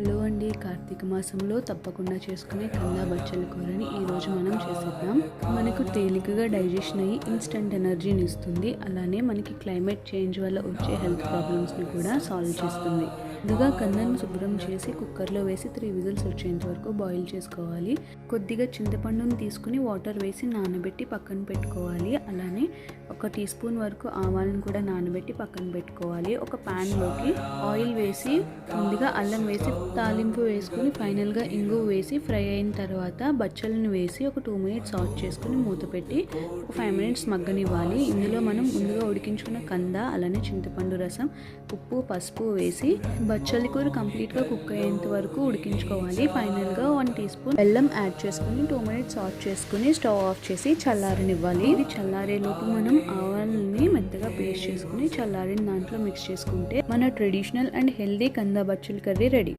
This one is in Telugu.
హలో అండి. కార్తీక మాసంలో తప్పకుండా చేసుకునే కందా బచ్చల కూరని ఈరోజు మనం చేసేద్దాం. మనకు తేలికగా డైజెషన్ అయ్యి ఇన్స్టంట్ ఎనర్జీని ఇస్తుంది అలానే మనకి క్లైమేట్ చేంజ్ వల్ల వచ్చే హెల్త్ ప్రాబ్లమ్స్ని కూడా సాల్వ్ చేస్తుంది. ముందుగా కందాన్ని శుభ్రం చేసి కుక్కర్లో వేసి త్రీ విజిల్స్ వచ్చేంత వరకు బాయిల్ చేసుకోవాలి. కొద్దిగా చింతపండుని తీసుకుని వాటర్ వేసి నానబెట్టి పక్కన పెట్టుకోవాలి. అలానే ఒక టీ స్పూన్ వరకు ఆవాలను కూడా నానబెట్టి పక్కన పెట్టుకోవాలి. ఒక ప్యాన్లోకి ఆయిల్ వేసి ముందుగా అల్లం వేసి తాలింపు వేసుకుని ఫైనల్గా ఇంగు వేసి ఫ్రై అయిన తర్వాత బచ్చలను వేసి ఒక టూ మినిట్స్ ఆఫ్ చేసుకుని మూత పెట్టి ఒక ఫైవ్ మినిట్స్ మగ్గనివ్వాలి. ఇందులో మనం ముందుగా ఉడికించుకున్న కంద అలానే చింతపండు రసం ఉప్పు పసుపు వేసి బచ్చలి కూర కంప్లీట్గా కుక్ అయ్యేంత వరకు ఉడికించుకోవాలి. ఫైనల్గా వన్ టీ స్పూన్ బెల్లం యాడ్ చేసుకుని టూ మినిట్స్ ఆఫ్ చేసుకుని స్టవ్ ఆఫ్ చేసి చల్లారనివ్వాలి. ఇది చల్లారేలోపు మనం ఆవాలని మెత్తగా పేస్ట్ చేసుకుని చల్లారిన దాంట్లో మిక్స్ చేసుకుంటే మన ట్రెడిషనల్ అండ్ హెల్దీ కంద బచ్చుల కర్రీ రెడీ.